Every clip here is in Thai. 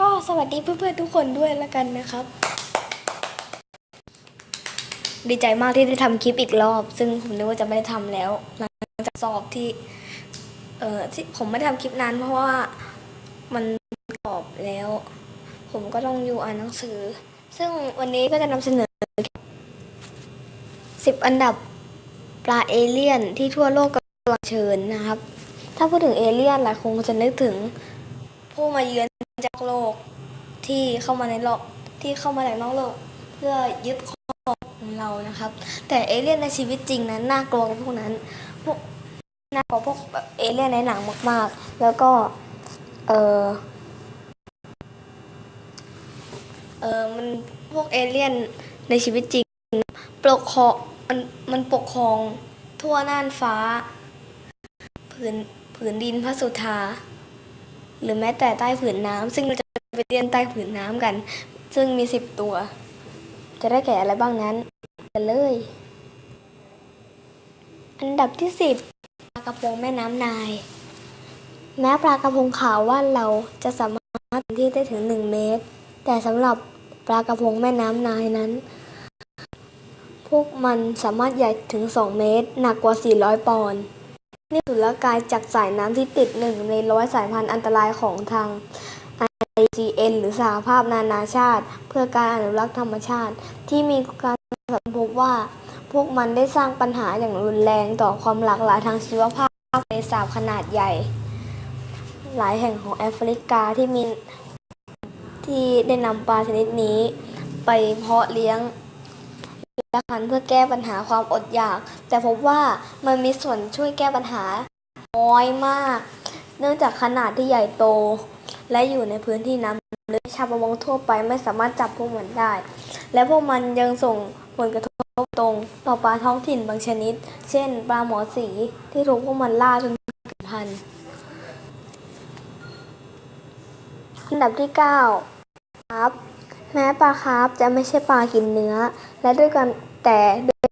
ก็สวัสดีเพื่อนๆทุกคนด้วยแล้วกันนะครับ ดีใจมากที่ได้ทำคลิปอีกรอบ ซึ่งผมนึกว่าจะไม่ได้ทำแล้ว หลังจากสอบที่ เอ่อที่ผมไม่ได้ทำคลิปนั้น เพราะว่ามันสอบแล้ว ผมก็ต้องอยู่อ่านหนังสือ ซึ่งวันนี้ก็จะนำเสนอสิบอันดับปลาเอเลี่ยนที่ทั่วโลกกำลังเชิญนะครับ ถ้าพูดถึงเอเลี่ยนหลายคนคงจะนึกถึง ผู้มาเยือนจากโลกที่เข้ามาในโลกที่เข้ามาจากนอกโลก เพื่อยึดครองของเรานะครับ แต่เอเลี่ยนในชีวิตจริงนั้นน่ากลัวกว่าพวกนั้นพวกน่ากลัวพวกเอเลี่ยนในหนังมาก ๆ แล้วก็เออเออมันพวกเอเลี่ยนในชีวิตจริงปกครองมันมันปกครองทั่วน่านฟ้า ผืนผืนดินพระสุธา หรือแม้แต่ใต้ผืนน้ำซึ่งเราจะไปเรียนใต้ผืนน้ำกัน ซึ่งมีสิบตัว จะได้แก่อะไรบ้างนั้นกันเลย อันดับที่สิบปลากระพงแม่น้ำนาย แม้ปลากระพงขาวว่าเราจะสามารถที่ได้ถึงหนึ่งเมตร แต่สำหรับปลากระพงแม่น้ำนายนั้น พวกมันสามารถใหญ่ถึง 2 เมตร หนักกว่า 400 ปอนด์ นี่สุลกายจากสายน้ำที่ติดหนึ่งในร้อยสายพันธุ์อันตรายของทาง IGN หรือสหภาพนานาชาติ เพื่อการอนุรักษ์ธรรมชาติ ที่มีการสัพบว่า พวกมันได้สร้างปัญหาอย่างรุนแรงต่อความหลากหลายทางชีวภาพในสาบขนาดใหญ่ หลายแห่งของแอฟริกาที่มีที่ได้นำปลาชนิดนี้ ไปเพาะเลี้ยง และพันธุ์เพื่อแก้ปัญหาความอดอยาก แต่พบว่ามันมีส่วนช่วยแก้ปัญหาน้อยมาก เนื่องจากขนาดที่ใหญ่โต และอยู่ในพื้นที่น้ำลึกชาวประมงทั่วไปไม่สามารถจับพวกมันได้ และพวกมันยังส่งผลกระทบตรงต่อปลาท้องถิ่นบางชนิด เช่น ปลาหมอสีที่ถูกพวกมันล่าจนสูญพันธุ์อันดับที่9ครับ แม้ปลาคาร์ฟจะไม่ใช่ปลากินเนื้อ และด้วยกันแต่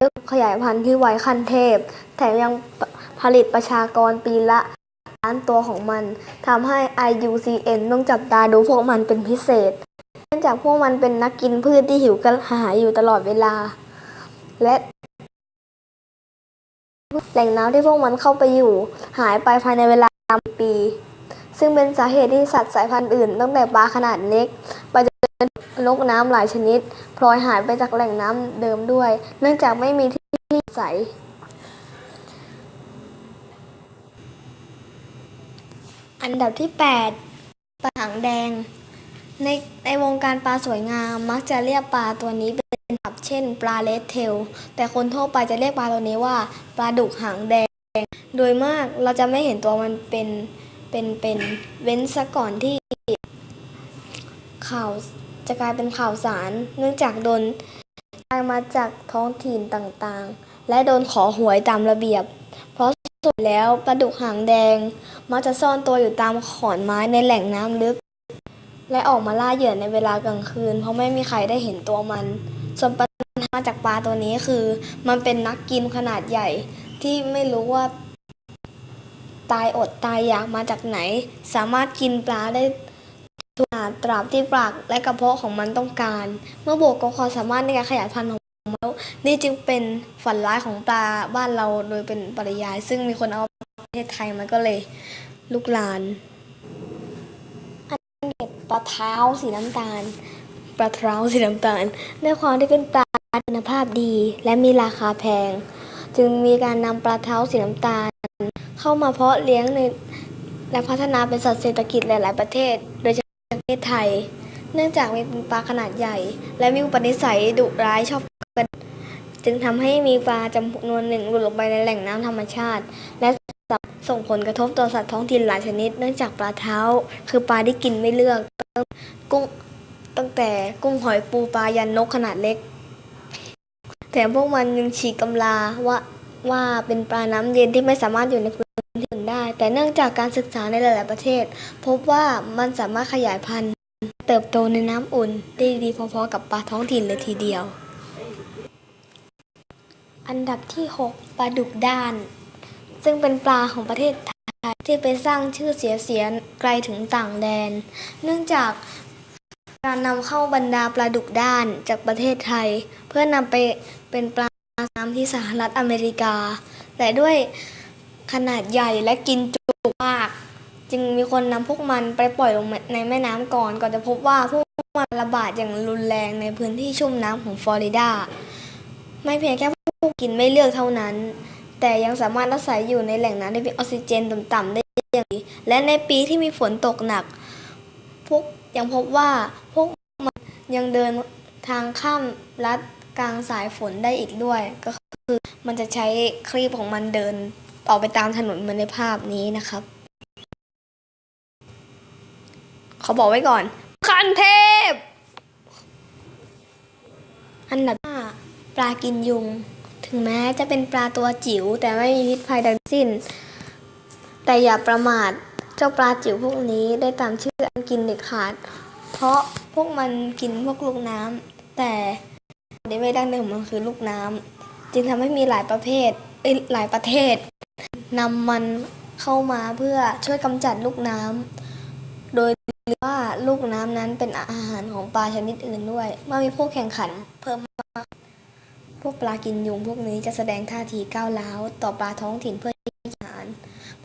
ด้วยขยายพันธุ์ที่ไวขั้นเทพ แถมยังผลิตประชากรปีละล้านตัวของมันทำให้ IUCN ต้องจับตาดูพวกมันเป็นพิเศษ เนื่องจากพวกมันเป็นนักกินพืชที่หิวกระหายอยู่ตลอดเวลา และแหล่งน้ำที่พวกมันเข้าไปอยู่ หายไปภายในเวลาปี ซึ่งเป็นสาเหตุที่สัตว์สายพันธุ์อื่น ตั้งแต่ปลาขนาดเล็กไปจ นกน้ำหลายชนิดพลอยหายไปจากแหล่งน้ำเดิมด้วย เนื่องจากไม่มีที่อาศัยอันดับที่ 8 ปลาหางแดง ในในวงการปลาสวยงามมักจะเรียกปลาตัวนี้เป็นศัพท์เช่น ปลาเลดเทล แต่คนทั่วไปจะเรียกปลาตัวนี้ว่า ปลาดุกหางแดง โดยมากเราจะไม่เห็นตัวมันเป็นเป็นเป็นเว้นซะก่อนที่ข่าว จะกลายเป็นข่าวสาร เนื่องจากโดนได้มาจากท้องถิ่นต่างๆ และโดนขอหวยตามระเบียบ เพราะสุดแล้วปลาดุกหางแดง มักจะซ่อนตัวอยู่ตามขอนไม้ในแหล่งน้ำลึก และออกมาล่าเหยื่อในเวลากลางคืน เพราะไม่มีใครได้เห็นตัวมัน ส่วนปัญหาจากปลาตัวนี้คือ มันเป็นนักกินขนาดใหญ่ ที่ไม่รู้ว่า ตายอดตายอยากมาจากไหน สามารถกินปลาได้ ตราบที่ปากและกระเพาะของมันต้องการ เมื่อบวกกับความสามารถในการขยายพันธุ์ของมันแล้วนี่จึงเป็นฝันร้ายของปลาบ้านเราโดยเป็นปริยาย ซึ่งมีคนเอาประเทศไทยมันก็เลยลุกลานอันเด็ดปลาเท้าสีน้ำตาลปลาเท้าสีน้ำตาลด้วยความที่เป็นปลาคุณภาพดีและมีราคาแพง จึงมีการนำปลาเท้าสีน้ำตาล เข้ามาเพาะเลี้ยงในและพัฒนาเป็นสัตว์เศรษฐกิจหลาย ๆ ประเทศ โดยเฉ ประเทศไทย เนื่องจากมีเป็นปลาขนาดใหญ่ และมีอุปนิสัยดุร้ายชอบกันจึงทำให้มีปลาจำนวนหนึ่งหลุดลงไปในแหล่งน้ำธรรมชาติ และส่งผลกระทบต่อสัตว์ท้องถิ่นหลายชนิด เนื่องจากปลาเท้า คือปลาที่กินไม่เลือกกุ้งตั้งแต่กุ้งหอยปูปลายันนกขนาดเล็ก แถมพวกมันยังฉีกตำราว่าว่าเป็นปลาน้ำเย็นที่ไม่สามารถอยู่ในพื้น แต่เนื่องจากการศึกษาในหลาย ๆ ประเทศ พบว่ามันสามารถขยายพันธุ์ เติบโตในน้ำอุ่นได้ดีพอ ๆ กับปลาท้องถิ่นเลยทีเดียว อันดับที่ 6 ปลาดุกด้าน ซึ่งเป็นปลาของประเทศไทยที่ไปสร้างชื่อเสียเสียไกลถึงต่างแดน เนื่องจากการนำเข้าบรรดาปลาดุกด้านจากประเทศไทย เพื่อนำไปเป็นปลาน้ำที่สหรัฐอเมริกา แต่ด้วย ขนาดใหญ่และกินจุมาก จึงมีคนนำพวกมันไปปล่อยลงในแม่น้ำก่อนก่อนจะพบว่าพวกมันระบาดอย่างรุนแรงในพื้นที่ชุ่มน้ำของฟลอริดา ไม่เพียงแค่ผู้กินไม่เลือกเท่านั้น แต่ยังสามารถอาศัยอยู่ในแหล่งน้ำที่มีออกซิเจนต่ำๆได้อย่างดีและในปีที่มีฝนตกหนัก พวกยังพบว่าพวกมันยังเดินทางข้ามลัดกลางสายฝนได้อีกด้วย ก็คือมันจะใช้ครีบของมันเดิน ออกไปตามถนนเหมือนในภาพนี้นะครับ เขาบอกไว้ก่อน คันเทพ อันดับห้าปลากินยุง ถึงแม้จะเป็นปลาตัวจิ๋วแต่ไม่มีพิษภัยใดทั้งสิ้น แต่อย่าประมาทเจ้าปลาจิ๋วพวกนี้ได้ตามชื่ออันกินเด็ดขาด เพราะพวกมันกินพวกลูกน้ำแต่ในไม่ดั้งเดิมมันคือลูกน้ำจึงทำให้มีหลายประเภทเอ้ยหลายประเทศ นำมันเข้ามาเพื่อช่วยกำจัดลูกน้ำโดยว่าลูกน้ำนั้นเป็นอาหารของปลาชนิดอื่นด้วย เมื่อมีผู้แข่งขันเพิ่มมาก พวกปลากินยุงพวกนี้จะแสดงท่าทีก้าวร้าวต่อปลาท้องถิ่นเพื่อที่อาหาร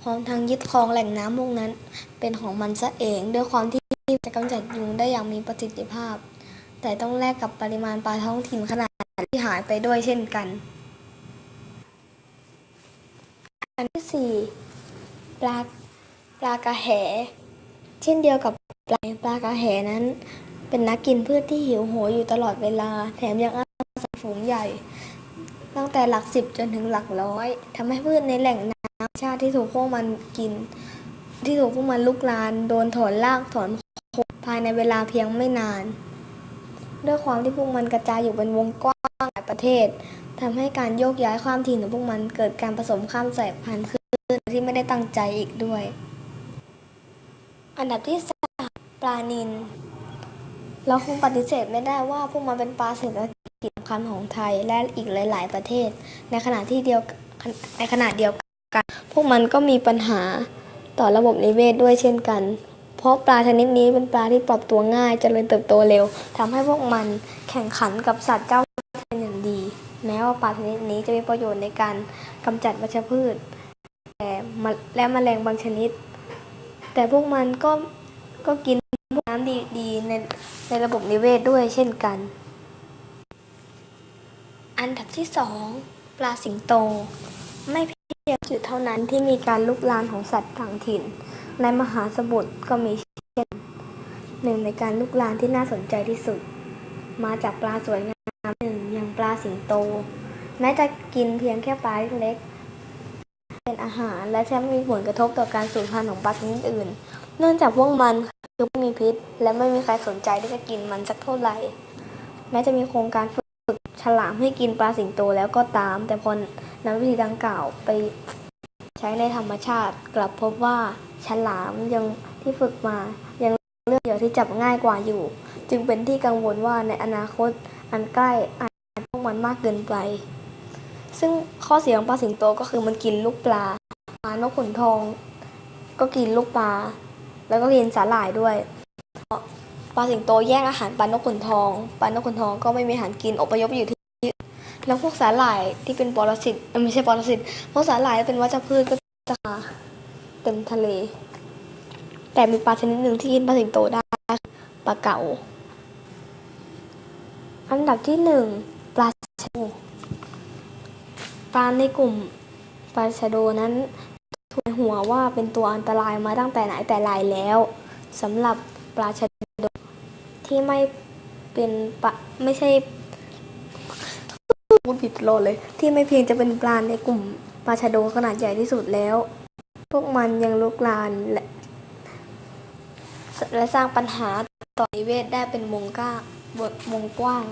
พร้อมทั้งยึดครองแหล่งน้ำพวกนั้น เป็นของมันซะเองด้วยความที่จะกำจัดยุงได้อย่างมีประสิทธิภาพ แต่ต้องแลกกับปริมาณปลาท้องถิ่นขนาดที่หายไปด้วยเช่นกัน อันที่สี่ปลาปลากระแหเช่นเดียวกับปลาปลากระแหนั้น เป็นนักกินพืชที่หิวโหยอยู่ตลอดเวลา แถมยังอาศัยฝูงใหญ่ ตั้งแต่หลักสิบจนถึงหลักร้อยทำให้พืชในแหล่งน้ำชาติที่ถูกพวกมันกิน ที่ถูกพวกมันลุกลาน โดนถอนรากถอนโคนภายในเวลาเพียงไม่นาน ด้วยความที่พวกมันกระจายอยู่เป็นวงกว้างหลายประเทศทำให้การโยกย้ายความถิ่นของพวกมันเกิดการผสมข้ามสายพันธุ์ขึ้นที่ไม่ได้ตั้งใจอีกด้วย อันดับที่สามปลานิลเราคงปฏิเสธไม่ได้ว่าพวกมันเป็นปลาเศรษฐกิจสำคัญของไทยและอีกหลาย ๆ ประเทศ ในขณะที่เดียวในขณะเดียวกัน พวกมันก็มีปัญหาต่อระบบนิเวศด้วยเช่นกัน เพราะปลาชนิดนี้เป็นปลาที่ปรับตัวง่ายเจริญเติบโตเร็วทำให้พวกมันแข่งขันกับสัตว์เจ้าเป็นอย่างดี แม้ว่าปลาชนิดนี้จะมีประโยชน์ในการกำจัดวัชพืชแต่และแมลงบางชนิด แต่พวกมันก็ก็กินน้ำดีๆในในระบบนิเวศด้วยเช่นกัน อันดับที่สองปลาสิงโต ไม่เพียงจุดเท่านั้นที่มีการลุกลามของสัตว์ต่างถิ่น ในมหาสมุทรก็มีเช่นหนึ่งในการลุกลามที่น่าสนใจที่สุด มาจากปลาสวยงามหนึ่งอย่างปลาสิงโต แม้จะกินเพียงแค่ปลาเล็ก เป็นอาหารและแทบไม่มีผลกระทบต่อการสูญพันธุ์ของปลาชนิดอื่น เนื่องจากพวกมันคือไม่มีพิษ และไม่มีใครสนใจที่จะกินมันสักเท่าไหร่ แม้จะมีโครงการฝึกฉลามให้กินปลาสิงโตแล้วก็ตาม แต่พอนำวิธีดังกล่าวไปใช้ในธรรมชาติ กลับพบว่า ฉลามยังที่ฝึกมายังเลือกเหยื่อที่จับง่ายกว่าอยู่ จึงเป็นที่กังวลว่าในอนาคตอันใกล้อาจพวกมันมากเกินไป ซึ่งข้อเสียของปลาสิงโตก็คือมันกินลูกปลาปลานกขุนทอง ก็กินลูกปลาแล้วก็กินสาหร่ายด้วยปลาสิงโตแย่งอาหารปลานกขุนทองปลานกขุนทองก็ไม่มีอาหารกินอพยพอยู่ที่แล้วพวกสาหร่ายที่เป็นปรสิตไม่ใช่ปรสิตพวกสาหร่ายที่เป็นวัชพืชก็จะมา เต็มทะเล แต่มีปลาชนิดหนึ่งที่กินปลาสิงโตได้ปลาเก๋าอันดับที่หนึ่งปลาชะโดปลาในกลุ่มปลาชะโดนั้นถูกหัวว่าเป็นตัวอันตรายมาตั้งแต่ไหนแต่ไรแล้วสำหรับปลาชะโดที่ไม่เป็นปลาไม่ใช่พูดผิดตลอดเลย ที่ไม่เพียงจะเป็นปลาในกลุ่มปลาชะโดขนาดใหญ่ที่สุดแล้ว พวกมันยังลุกลานและและสร้างปัญหาต่อนิเวศได้เป็นวงกว้างวงกว้าง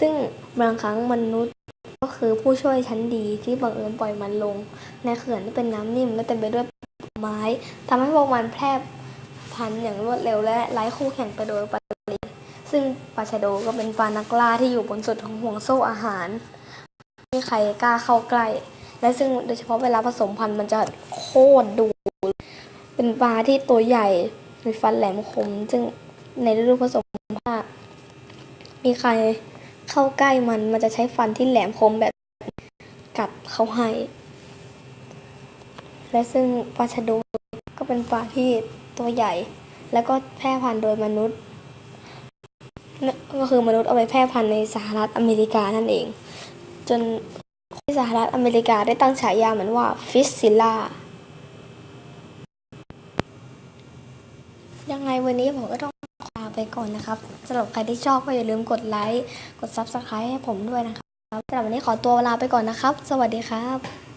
ซึ่งบางครั้งมนุษย์ก็คือผู้ช่วยชั้นดีที่บังเอิญปล่อยมันลง ในเขื่อนที่เป็นน้ำนิ่มและเต็มไปด้วยไม้ทำให้พวกมันแพร่พันธุ์อย่างรวดเร็วและไร้คู่แข่งไปโดยปริยายซึ่งปลาชะโดก็เป็นปลานักล่าที่อยู่บนสุดของห่วงโซ่อาหาร ไม่มีใครกล้าเข้าใกล้ และซึ่งโดยเฉพาะเวลาผสมพันธุ์มันจะโคตรดุเป็นปลาที่ตัวใหญ่มีฟันแหลมคม ซึ่งในฤดูผสมพันธุ์ว่ามีใครเข้าใกล้มันมันจะใช้ฟันที่แหลมคมแบบกัดเขาให้ และซึ่งปลาชะโดูก็เป็นปลาที่ตัวใหญ่ แล้วก็แพร่พันธุ์โดยมนุษย์นั่นก็คือมนุษย์เอาไปแพร่พันธุ์ในสหรัฐอเมริกานั่นเอง จน ที่สหรัฐอเมริกาได้ตั้งฉายามันว่าฟิสซิล่ายังไงวันนี้ผมก็ต้องลาไปก่อนนะครับสำหรับใครที่ชอบก็อย่าลืมกดไลค์ กด Subscribe ให้ผมด้วยนะครับสำหรับวันนี้ขอตัวลาไปก่อนนะครับ สวัสดีครับ